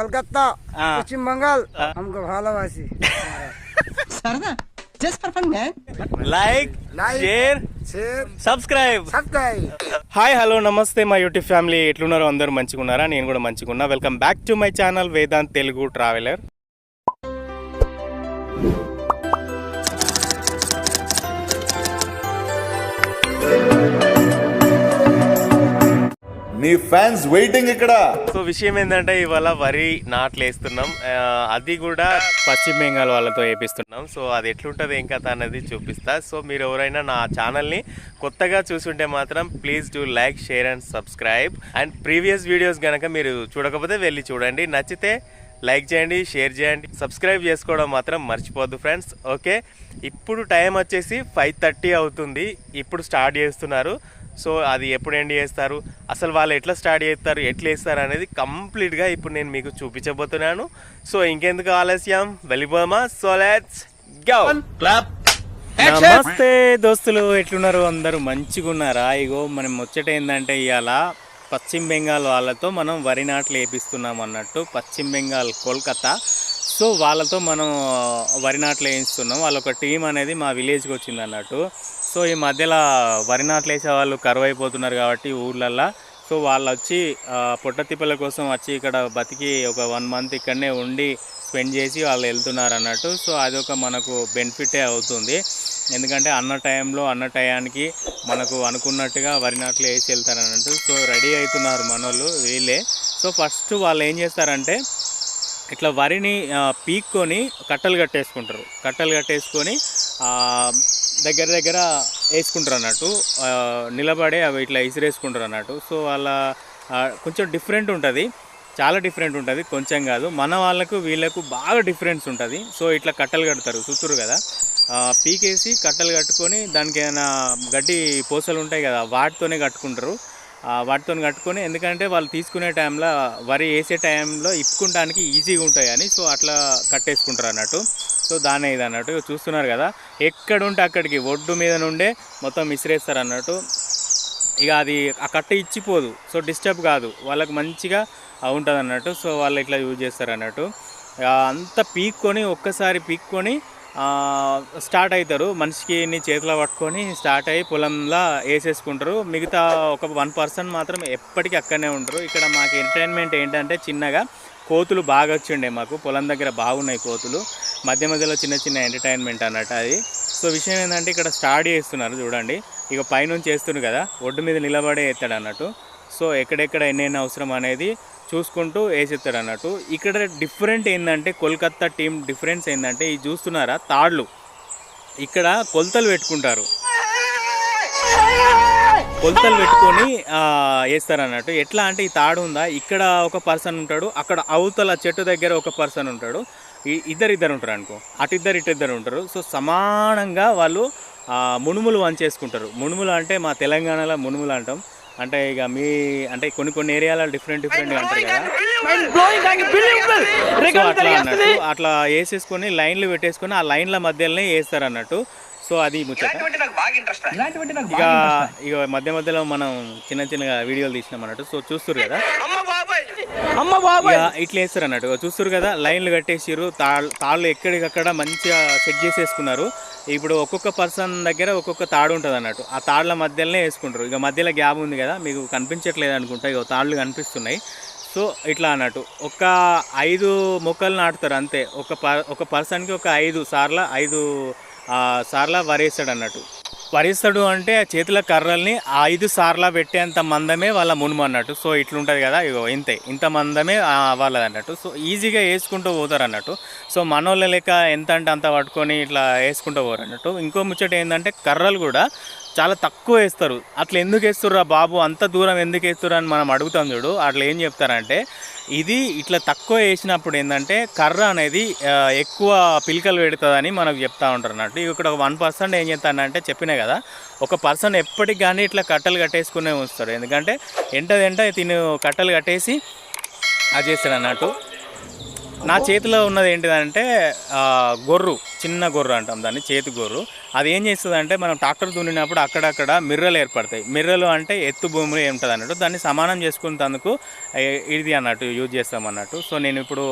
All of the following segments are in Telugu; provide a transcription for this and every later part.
कलकत्ता ఆ. पश्चिम बंगाल हमको भालोवासी సరదా just for fun man like Like. Share share subscribe subscribe hi hello నమస్తే మా యూట్యూబ్ ఫ్యామిలీ ఎట్లున్నారో అందరూ మంచిగా ఉన్నారా నేను కూడా మంచిగా ఉన్నా welcome back to my channel Vedant Telugu traveller నీ ఫ్యాన్స్ వెయిటింగ్ ఇక్కడ. సో విషయం ఏంటంటే ఇవాళ వరి నాట్లు వేస్తున్నాం అది కూడా పశ్చిమ బెంగాల్ వాళ్ళతో వేపిస్తున్నాం. సో అది ఎట్లుంటుంది ఏం కథ అనేది చూపిస్తా. సో మీరు ఎవరైనా నా ఛానల్ని కొత్తగా చూసుంటే మాత్రం please do like share and subscribe. And previous videos కనుక మీరు చూడకపోతే వెళ్ళి చూడండి. నచ్చితే లైక్ చేయండి షేర్ చేయండి. సబ్స్క్రైబ్ చేసుకోవడం మాత్రం మర్చిపోద్దు ఫ్రెండ్స్. ఓకే? ఇప్పుడు టైం వచ్చేసి ఫైవ్ థర్టీ అవుతుంది. ఇప్పుడు స్టార్ట్ చేస్తున్నారు. సో అది ఎప్పుడు ఎండ్ చేస్తారు? అసలు వాళ్ళు ఎట్లా స్టార్ట్ చేస్తారు? ఎట్లా వేస్తారు? అనేది కంప్లీట్గా ఇప్పుడు నేను మీకు చూపించబోతున్నాను. సో ఇంకెందుకు ఆలస్యం? వెళ్ళిపోదామా? So let's go! నమస్తే దోస్తులు ఎట్లున్నారు? అందరూ మంచిగా ఉన్నారా? ఇగో మనం ముచ్చట ఏంటంటే ఇవాళ పశ్చిమ బెంగాల్ వాళ్ళతో మనం వరి నాట్లు వేపిస్తున్నాం అన్నట్టు. పశ్చిమ బెంగాల్ కోల్కతా. సో వాళ్ళతో మనం వరి నాట్లు వేయిస్తున్నాం. వాళ్ళ ఒక టీం అనేది మా విలేజ్కి వచ్చింది అన్నట్టు. సో ఈ మధ్యలో వరి నాట్లు వేసే వాళ్ళు కరువు అయిపోతున్నారు కాబట్టి ఊర్లల్లో. సో వాళ్ళు వచ్చి పొట్ట తిప్పల కోసం వచ్చి ఇక్కడ బతికి ఒక వన్ మంత్ ఇక్కడనే ఉండి స్పెండ్ చేసి వాళ్ళు వెళ్తున్నారు అన్నట్టు. సో అదొక మనకు బెనిఫిటే అవుతుంది. ఎందుకంటే అన్న టైంలో అన్న టయానికి మనకు అనుకున్నట్టుగా వరి నాట్లు వేసి వెళ్తారు అన్నట్టు. సో రెడీ అవుతున్నారు మనోళ్ళు వీళ్ళే. సో ఫస్ట్ వాళ్ళు ఏం చేస్తారంటే ఇట్లా వరిని పీక్కొని కట్టలు కట్టేసుకుంటారు. కట్టలు కట్టేసుకొని దగ్గర దగ్గర వేసుకుంటారు అన్నట్టు. నిలబడే నిలబడి అవి ఇట్లా ఇసిరేసుకుంటారు అన్నట్టు. సో వాళ్ళ కొంచెం డిఫరెంట్ ఉంటుంది. చాలా డిఫరెంట్ ఉంటుంది. కొంచెం కాదు. మన వాళ్ళకు వీళ్ళకు బాగా డిఫరెన్స్ ఉంటుంది. సో ఇట్లా కట్టలు కడతారు. చూస్తురు కదా? పీకేసి కట్టలు కట్టుకొని దానికి ఏమైనా గడ్డి పూసలు ఉంటాయి కదా? వాటితోనే కట్టుకుంటారు. వాటితో కట్టుకొని ఎందుకంటే వాళ్ళు తీసుకునే టైంలో వరి వేసే టైంలో ఇప్పుకుంటానికి ఈజీగా ఉంటాయి అని సో అట్లా కట్టేసుకుంటారు అన్నట్టు. సో దానే ఇది అన్నట్టు. చూస్తున్నారు కదా ఎక్కడుంటే అక్కడికి ఒడ్డు మీద నుండే మొత్తం విసిరేస్తారు అన్నట్టు. ఇక అది ఆ కట్ట ఇచ్చిపోదు సో డిస్టర్బ్ కాదు. వాళ్ళకి మంచిగా ఉంటుంది అన్నట్టు సో వాళ్ళు ఇట్లా యూజ్ చేస్తారు అన్నట్టు. అంతా పీక్కొని ఒక్కసారి పీక్కొని స్టార్ట్ అవుతారు మనిషికి నీ చేతిలో పట్టుకొని స్టార్ట్ అయ్యి పొలంలో వేసేసుకుంటారు. మిగతా ఒక వన్ పర్సెంట్ మాత్రం ఎప్పటికీ అక్కడనే ఉంటారు. ఇక్కడ మాకు ఎంటర్టైన్మెంట్ ఏంటంటే చిన్నగా కోతులు బాగా వచ్చిండే మాకు. పొలం దగ్గర బాగున్నాయి కోతులు. మధ్య మధ్యలో చిన్న చిన్న ఎంటర్టైన్మెంట్ అన్నట్టు అది. సో విషయం ఏంటంటే ఇక్కడ స్టార్ట్ చేస్తున్నారు చూడండి. ఇక పైనుంచి వేస్తున్నారు కదా. ఒడ్డు మీద నిలబడే ఎత్తాడు అన్నట్టు. సో ఎక్కడెక్కడ ఎన్నెన్న అవసరం అనేది చూసుకుంటూ వేసేస్తాడు అన్నట్టు. ఇక్కడ డిఫరెంట్ ఏంటంటే కోల్కత్తా టీం డిఫరెన్స్ ఏంటంటే ఇది చూస్తున్నారా తాళ్ళు. ఇక్కడ కొలతలు పెట్టుకుంటారు. కొలతలు పెట్టుకొని వేస్తారు అన్నట్టు. ఎట్లా అంటే ఈ తాడు ఉందా ఇక్కడ ఒక పర్సన్ ఉంటాడు అక్కడ అవతల చెట్టు దగ్గర ఒక పర్సన్ ఉంటాడు. ఈ- ఇద్దరు ఇద్దరు ఉంటారు అనుకో. అటు ఇద్దరు ఇటు ఇద్దరు ఉంటారు. సో సమానంగా వాళ్ళు మునుములు వంచేసుకుంటారు. మునుములు అంటే మా తెలంగాణలో మునుములు అంటాం. అంటే ఇక మీ అంటే కొన్ని కొన్ని ఏరియాలో డిఫరెంట్ డిఫరెంట్గా అంటారు కదా. అట్లా అన్నట్టు అట్లా వేసేసుకొని లైన్లు పెట్టేసుకొని ఆ లైన్ల మధ్యలోనే వేస్తారు అన్నట్టు. సో అది ముచ్చట. ఇక ఇక మధ్య మధ్యలో మనం చిన్న చిన్నగా వీడియోలు తీసినాం అన్నట్టు. సో చూస్తారు కదా. అమ్మ బాబాయ్. ఇట్లా వేస్తారు అన్నట్టు. ఇక చూస్తారు కదా లైన్లు కట్టేసారు తాళ్ళు తాళ్ళు ఎక్కడికక్కడ మంచిగా సెట్ చేసేసుకున్నారు. ఇప్పుడు ఒక్కొక్క పర్సన్ దగ్గర ఒక్కొక్క తాడు ఉంటుంది అన్నట్టు. ఆ తాళ్ళ మధ్యలోనే వేసుకుంటారు. ఇక మధ్యలో గ్యాప్ ఉంది కదా మీకు కనిపించట్లేదు అనుకుంటా ఇక తాళ్ళు కనిపిస్తున్నాయి. సో ఇట్లా అన్నట్టు. ఒక ఐదు మొక్కలు నాటుతారు అంతే. ఒక పర్ ఒక పర్సన్కి ఒక ఐదు సార్ల ఐదు సార్ల వరేస్తాడు అన్నట్టు. వరిస్తాడు అంటే ఆ చేతుల కర్రల్ని ఐదు సార్లా పెట్టేంత మందమే వాళ్ళ మునుము అన్నట్టు. సో ఇట్లుంటుంది కదా ఇగో ఇంతే. ఇంత మందమే ఆ వాళ్ళది అన్నట్టు సో ఈజీగా వేసుకుంటూ పోతారు అన్నట్టు. సో మనోళ్ళ లెక్క ఎంత అంటే అంత పట్టుకొని ఇట్లా వేసుకుంటూ పోరు అన్నట్టు. ఇంకో ముచ్చట ఏంటంటే కర్రలు కూడా చాలా తక్కువ వేస్తారు. అట్లా ఎందుకు వేస్తుర్రా బాబు? అంత దూరం ఎందుకు వేస్తుర్రు అని మనం అడుగుతాం చూడు. అట్లా ఏం చెప్తారంటే ఇది ఇట్లా తక్కువ వేసినప్పుడు ఏంటంటే కర్ర అనేది ఎక్కువ పిలికలు పెడుతుందని మనకు చెప్తా ఉంటారు అన్నట్టు. ఇక్కడ ఒక వన్ పర్సెంట్ ఏం చేస్తానంటే చెప్పినా కదా ఒక పర్సన్ ఎప్పటికి కానీ ఇట్లా కట్టలు కట్టేసుకునే ఉంచుతాడు ఎందుకంటే ఎంట ఎంట తిను కట్టలు కట్టేసి అది చేస్తాడు అన్నట్టు. నా చేతిలో ఉన్నది ఏంటిదంటే గొర్రు. చిన్న గొర్రె అంటాం దాన్ని చేతి గొర్రు. అది ఏం చేస్తుంది అంటే మనం ట్రాక్టర్ దున్నినప్పుడు అక్కడక్కడ మిర్రలు ఏర్పడతాయి. మిర్రలు అంటే ఎత్తు భూములు ఉంటుంది అన్నట్టు దాన్ని సమానం చేసుకున్నందుకు ఇది అన్నట్టు యూజ్ చేస్తాం అన్నట్టు. సో నేను ఇప్పుడు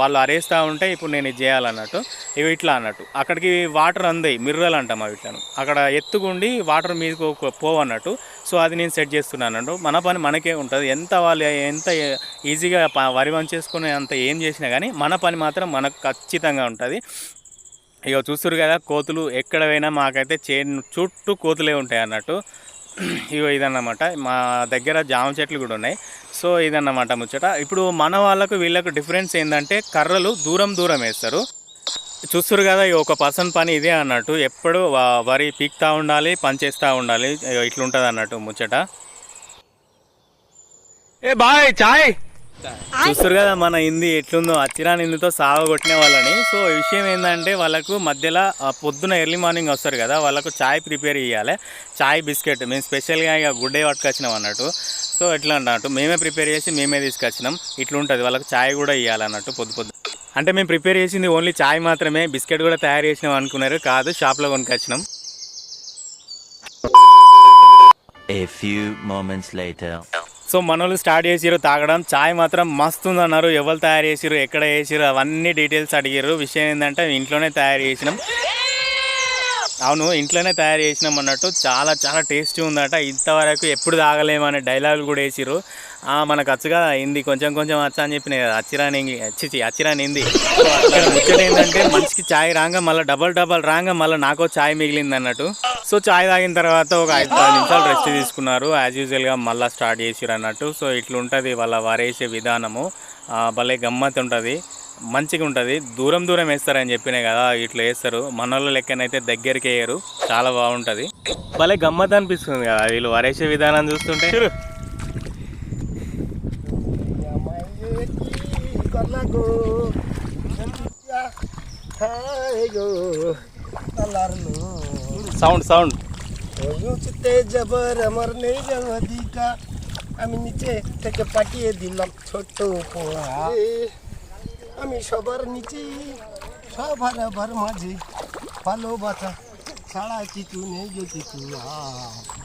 వాళ్ళు అరేస్తూ ఉంటే ఇప్పుడు నేను ఇది చేయాలన్నట్టు ఇవి ఇట్లా అన్నట్టు. అక్కడికి వాటర్ అందాయి మిర్రలు అంటాం అవి ఇట్లను. అక్కడ ఎత్తుకుండి వాటర్ మీదకు పోవన్నట్టు సో అది నేను సెట్ చేస్తున్నాను అన్నట్టు. మన పని మనకే ఉంటుంది. ఎంత వాళ్ళు ఎంత ఈజీగా వరి వరి వంచేసుకునే అంత ఏం చేసినా కానీ మన పని మాత్రం మనకు ఖచ్చితంగా ఉంటుంది. ఇక చూస్తారు కదా కోతులు ఎక్కడ పోయినా మాకైతే చేను చుట్టూ కోతులే ఉంటాయి అన్నట్టు. ఇగో ఇదన్నమాట. మా దగ్గర జామ చెట్లు కూడా ఉన్నాయి. సో ఇదన్నమాట ముచ్చట. ఇప్పుడు మన వాళ్ళకు వీళ్ళకు డిఫరెన్స్ ఏంటంటే కర్రలు దూరం దూరం వేస్తారు. చూస్తారు కదా ఈ ఒక పర్సన్ పని ఇదే అన్నట్టు. ఎప్పుడు వరి పీక్తూ ఉండాలి పనిచేస్తూ ఉండాలి. ఇట్లుంటుంది అన్నట్టు ముచ్చట. ఏ బాయ్ చాయ్! చూస్తారు కదా మన హిందీ ఎట్లుందో అచ్చిరాని హిందీతో సాగు కొట్టిన వాళ్ళని. సో ఈ విషయం ఏంటంటే వాళ్ళకు మధ్యలో ఆ, పొద్దున ఎర్లీ మార్నింగ్ వస్తారు కదా వాళ్ళకు చాయ్ ప్రిపేర్ చేయాలి. చాయ్ బిస్కెట్ మేము స్పెషల్గా ఇక గుడ్డే పట్టుకొచ్చినాం అన్నట్టు. సో ఎట్లా అన్నట్టు మేమే ప్రిపేర్ చేసి మేమే తీసుకొచ్చినాం. ఇట్లుంటుంది వాళ్ళకు చాయ్ కూడా ఇవ్వాలన్నట్టు పొద్దు పొద్దు. అంటే మేము ప్రిపేర్ చేసింది ఓన్లీ చాయ్ మాత్రమే బిస్కెట్ కూడా తయారు చేసినాం అనుకున్నారు కాదు షాప్లో కొనుకొచ్చినాం. A few moments later. So మనోళ్ళు స్టార్ట్ చేసిరు తాగడం. చాయ్ మాత్రం మస్తు ఉందన్నారు ఎవరు తయారు చేసిరు ఎక్కడ చేసిరు అవన్నీ డీటెయిల్స్ అడిగారు విషయం ఏంటంటే ఇంట్లోనే తయారు చేసినాం. అవును ఇంట్లోనే తయారు చేసినాం అన్నట్టు చాలా చాలా టేస్టీ ఉందట. ఇంతవరకు ఎప్పుడు తాగలేమనే డైలాగులు కూడా వేసిరు మనకు అచ్చుగా హిందీ కొంచెం కొంచెం వచ్చా అని చెప్పిన కదా. అచ్చిరాని చిచి అచ్చిరాని హిందీ ఇక్కడ ముచ్చట ఏంటంటే మనిషికి చాయ్ రాగా మళ్ళీ డబల్ డబల్ రాగా మళ్ళీ నాకు ఛాయ్ మిగిలింది అన్నట్టు. సో చాయ్ తాగిన తర్వాత ఒక ఐదు పది నిమిషాలు రెస్ట్ తీసుకున్నారు. యాజ్ యూజువల్గా మళ్ళీ స్టార్ట్ చేసిరు అన్నట్టు. సో ఇట్లుంటుంది వాళ్ళ వరేసే విధానము. భలే గమ్మత్ ఉంటుంది. మంచిగా ఉంటుంది. దూరం దూరం వేస్తారని చెప్పినాయి కదా ఇట్లా వేస్తారు. మనోళ్ళ లెక్కనైతే దగ్గరికి వేయరు. చాలా బాగుంటుంది. భలే గమ్మత్ అనిపిస్తుంది కదా వీళ్ళు వరేసే విధానం చూస్తుంటే. তালা গো হাই গো তালার নো সাউন্ড সাউন্ড। ওজুতে জবর আমার নেই জবদিকা আমি নিচে থেকে পাঠিয়ে দিলাম ছোট পোয়া আমি সবার নিচে সবার আবার মাঝে। ভালোবাসা ছাড়া কিছু নেই কিছু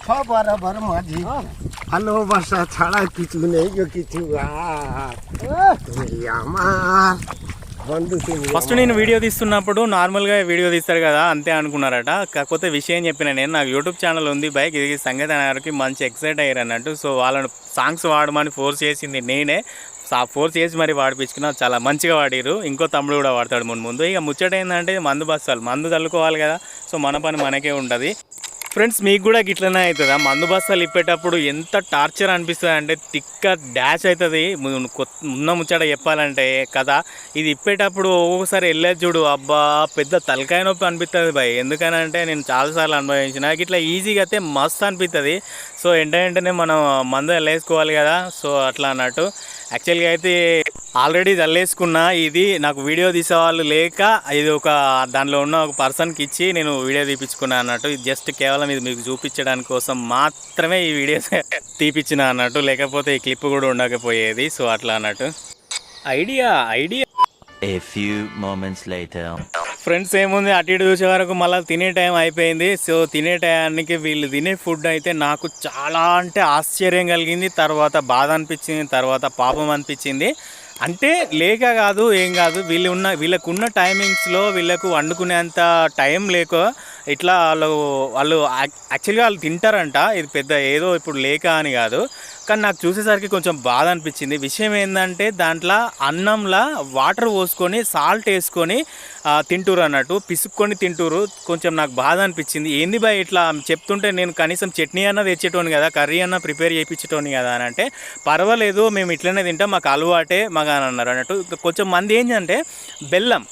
সবার আবার মাঝে। ভালোবাসা ছাড়া কিছু নেই যে কিছু আর। তুমি আমার বন্ধু তুমি ఫస్ట్ నేను వీడియో తీస్తున్నప్పుడు నార్మల్గా వీడియో తీస్తారు కదా అంతే అనుకున్నారట కాకపోతే విషయం చెప్పిన నేను నాకు యూట్యూబ్ ఛానల్ ఉంది బైక్ ఇది సంగీత గారికి మంచి ఎక్సైట్ అయ్యారు అన్నట్టు సో వాళ్ళని సాంగ్స్ వాడమని ఫోర్స్ చేసింది నేనే ఫోర్స్ చేసి మరి వాడిపించుకున్నా చాలా మంచిగా వాడిరు ఇంకో తమ్ముడు కూడా వాడతాడు ముందు ముందు ఇక ముచ్చట ఏంటంటే మందు బస్తాలు మందు చల్లుకోవాలి కదా సో మన పని మనకే ఉంటుంది ఫ్రెండ్స్ మీకు కూడా గిట్లనే అవుతుందా? మందు బస్తాలు ఇప్పేటప్పుడు ఎంత టార్చర్ అనిపిస్తుంది అంటే తిక్క డాష్ అవుతుంది. కొత్త- ఉన్న ముచ్చట చెప్పాలంటే కదా ఇది ఇప్పేటప్పుడు ఒక్కొక్కసారి వెళ్ళేది చూడు అబ్బా పెద్ద తలకాయ నొప్పి అనిపిస్తుంది భయ్. ఎందుకనంటే నేను చాలాసార్లు అనుభవించిన. ఇట్లా ఈజీగా అయితే మస్తు అనిపిస్తుంది సో వెంట వెంటనే మనం మందు వెళ్ళేసుకోవాలి కదా. సో అట్లా అన్నట్టు. యాక్చువల్గా అయితే ఆల్రెడీ చల్లేసుకున్నా ఇది నాకు వీడియో తీసే వాళ్ళు లేక ఇది ఒక దానిలో ఉన్న ఒక పర్సన్కి ఇచ్చి నేను వీడియో తీపించుకున్నా అన్నట్టు ఇది జస్ట్ కేవలం ఇది మీకు చూపించడానికి కోసం మాత్రమే ఈ వీడియో తీపిచ్చిన అన్నట్టు లేకపోతే ఈ క్లిప్ కూడా ఉండకపోయేది సో అట్లా అన్నట్టు. Idea idea. A few moments later. Friends ఏముంది? అటు ఇటు చూసే వరకు మళ్ళీ తినే టైం అయిపోయింది. సో తినే టయానికి వీళ్ళు తినే ఫుడ్ అయితే నాకు చాలా అంటే ఆశ్చర్యం కలిగింది. తర్వాత బాధ అనిపించింది తర్వాత పాపం అనిపించింది. అంటే లేక కాదు ఏం కాదు. వీళ్ళు ఉన్న వీళ్ళకు ఉన్న టైమింగ్స్లో వీళ్ళకు వండుకునేంత టైం లేక ఇట్లా వాళ్ళు వాళ్ళు యాక్చువల్గా వాళ్ళు తింటారంట. ఇది పెద్ద ఏదో ఇప్పుడు లేక అని కాదు. కానీ నాకు చూసేసరికి కొంచెం బాధ అనిపించింది. విషయం ఏంటంటే దాంట్లో అన్నంలో వాటర్ పోసుకొని సాల్ట్ వేసుకొని ఆ, తింటురు అన్నట్టు. పిసుక్కొని తింటురు కొంచెం నాకు బాధ అనిపించింది. ఏంది బాయ్ ఇట్లా చెప్తుంటే నేను కనీసం చట్నీ అన్న తెచ్చేటోని కదా కర్రీ అన్న ప్రిపేర్ చేయించేటోని కదా అని అంటే పర్వాలేదు మేము ఇట్లనే తింటాం. మాకు అలవాటే మగా అన్నారు అన్నట్టు. కొంచెం మంది ఏంటంటే బెల్లం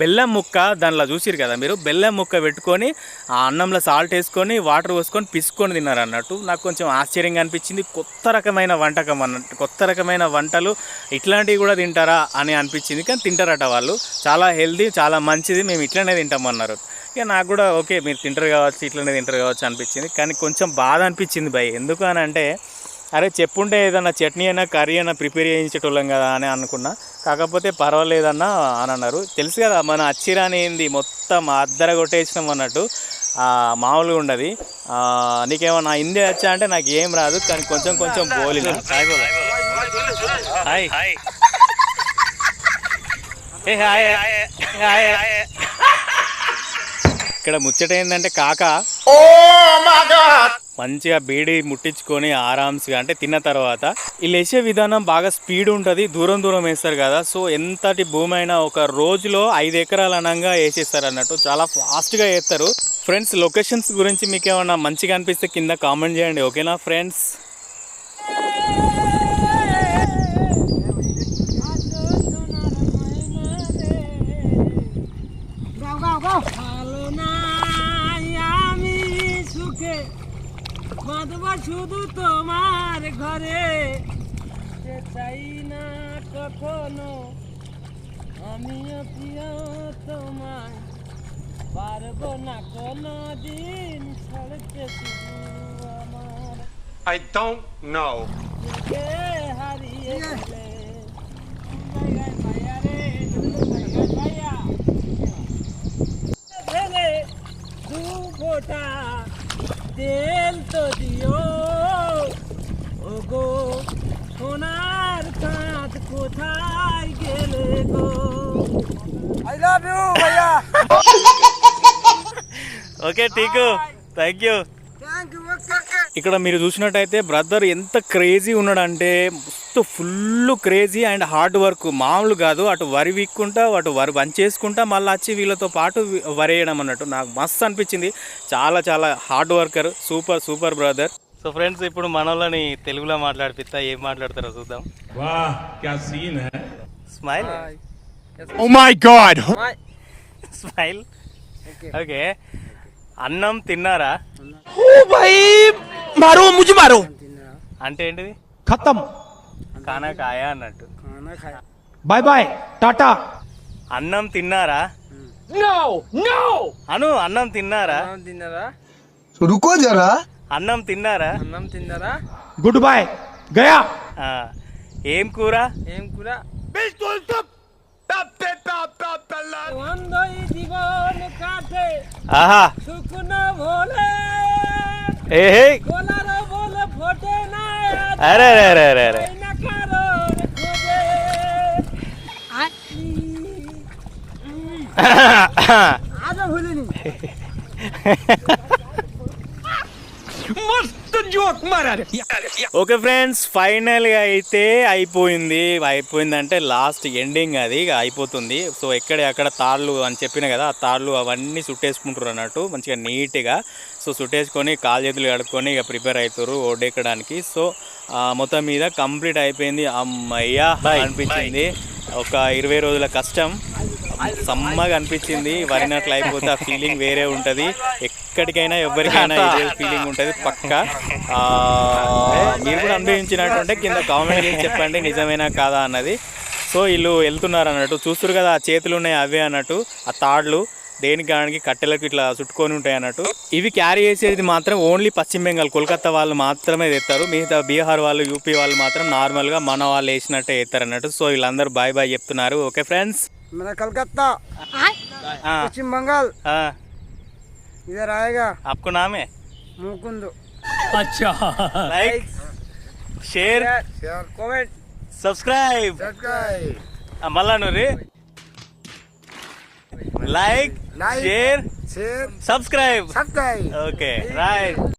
బెల్లం ముక్క దానిలో చూసిరు కదా మీరు? బెల్లం ముక్క పెట్టుకొని ఆ అన్నంలో సాల్ట్ వేసుకొని వాటర్ పోసుకొని పిసుకొని తిన్నారు అన్నట్టు. నాకు కొంచెం ఆశ్చర్యంగా అనిపించింది. కొత్త రకమైన వంటకం అన్నట్టు. కొత్త రకమైన వంటలు ఇట్లాంటివి కూడా తింటారా అని అనిపించింది. కానీ తింటారట వాళ్ళు. చాలా హెల్దీ చాలా మంచిది. మేము ఇట్లనే తింటామన్నారు ఇక నాకు కూడా ఓకే మీరు తింటారు కావచ్చు ఇట్లనే తింటారు కావచ్చు అనిపించింది. కానీ కొంచెం బాధ అనిపించింది భయ్. ఎందుకు అని అంటే అరే చెప్పుంటే ఏదన్నా చట్నీ అయినా కర్రీ అయినా ప్రిపేర్ చేయించేటోళ్ళం కదా అని అనుకున్నా. కాకపోతే పర్వాలేదన్నా అని అన్నారు. తెలుసు కదా మన అచ్చిరాని ఏంది? మొత్తం అద్దర కొట్టేసినాం అన్నట్టు. ఆ, మామూలుగా ఉండదు. ఆ, నీకేమన్నా హిందీ వచ్చా అంటే నాకు ఏం రాదు కానీ కొంచెం కొంచెం హాయ్ బోలో. హాయ్. ఏ హాయ్. హాయ్. హాయ్ ఇక్కడ ముచ్చట ఏంటంటే కాక. మంచిగా బీడి ముట్టించుకొని ఆరామ్స్గా అంటే తిన్న తర్వాత వీళ్ళు వేసే విధానం బాగా స్పీడ్ ఉంటుంది దూరం దూరం వేస్తారు కదా. సో ఎంతటి భూమి అయినా ఒక రోజులో ఐదు ఎకరాలు అనంగా వేసేస్తారు అన్నట్టు చాలా ఫాస్ట్గా వేస్తారు. ఫ్రెండ్స్ లొకేషన్స్ గురించి మీకు ఏమన్నా మంచిగా అనిపిస్తే కింద కామెంట్ చేయండి ఓకేనా ఫ్రెండ్స్? শুধু তোমার ঘরে সে চাই না কখনো। আমিও প্রিয় তোমায় পারব না কোনো দিন ছাড়তে শুধু আমার। I don't know. কে হারিয়ে গেলে? দু ফোঁটা তেল তো দিও ও গো সোনার কাঁচ কোথায় গেলে গো আই লাভ ইউ ভাইয়া ఓకే టీకు థ్యాంక్ యూ থ্যাংক ইউ ఇక్కడ మీరు చూసినట్టయితే బ్రదర్ ఎంత క్రేజీ ఉన్నాడంటే మస్తు full crazy and hard work మామూలు కాదు అటు వరి విక్కుంటా అటు వరి బంద్ చేసుకుంటా మళ్ళీ వచ్చి వీళ్ళతో పాటు వరేయడం అన్నట్టు. నాకు మస్తు అనిపించింది. చాలా చాలా hard worker super super brother so friends ఇప్పుడు మనల్ని తెలుగులో మాట్లాడిపిస్తా ఏం మాట్లాడతారో చూద్దాం. Smile oh my smile okay అన్నం తిన్నారా? అంటే ఏంటిది? ఖతం! కానా అన్నట్టు. బాయ్ బాయ్ టాటా. అన్నం తిన్నారా? అను అన్నం తిన్నారా? తిన్నారా? అన్నం తిన్నారా? అన్నం తిన్నారా? గుడ్ బాయ్ గయా. ఏం కూర? ఏం కూర? ఆహా. అరే అరే అరే అరే. কারণ খুঁজে আজ ভুলিনি। ఓకే ఫ్రెండ్స్ ఫైనల్గా అయితే అయిపోయింది. అయిపోయిందంటే లాస్ట్ ఎండింగ్ అది ఇక అయిపోతుంది. సో ఎక్కడ అక్కడ తాళ్ళు అని చెప్పిన కదా ఆ తాళ్ళు అవన్నీ సుట్టేసుకుంటారు అన్నట్టు మంచిగా నీట్గా. సో సుట్టేసుకొని కాలు చేతులు కడుక్కొని ఇక ప్రిపేర్ అవుతారు ఓడెక్కడానికి సో మొత్తం మీద కంప్లీట్ అయిపోయింది. అమ్మయ్యా అనిపించింది. ఒక ఇరవై రోజుల కష్టం. సమ్మగా అనిపించింది. వరినట్లు అయిపోతే ఆ ఫీలింగ్ వేరే ఉంటుంది. ఎక్కడికైనా ఎవరికైనా ఇదే ఫీలింగ్ ఉంటుంది పక్క. మీరు కూడా అనుభవించినట్టుంటే కింద కామెంట్ చేసి చెప్పండి నిజమేనా కాదా అన్నది. సో వీళ్ళు వెళ్తున్నారు అన్నట్టు. చూస్తారు కదా ఆ చేతులు ఉన్నాయి అవే అన్నట్టు. ఆ తాడ్లు దేనికి దానికి కట్టెలకు ఇట్లా చుట్టుకొని ఉంటాయి అన్నట్టు. ఇవి క్యారీ చేసేది మాత్రం ఓన్లీ పశ్చిమ బెంగాల్. కోల్కతా వాళ్ళు మాత్రమే తెస్తారు మిగతా బీహార్ వాళ్ళు యూపీ వాళ్ళు మాత్రం నార్మల్గా మన వాళ్ళు వేసినట్టే వేస్తారు అన్నట్టు. సో వీళ్ళందరూ బాయ్ బాయ్ చెప్తున్నారు. ఓకే ఫ్రెండ్స్ मेरा कलकत्ता। हाँ। पश्चिम बंगाल। हाँ। इधर आएगा। आपको नाम है? मुकुंद। अच्छा। लाइक शेयर कमेंट सब्सक्राइब मल्ला like share share subscribe subscribe okay right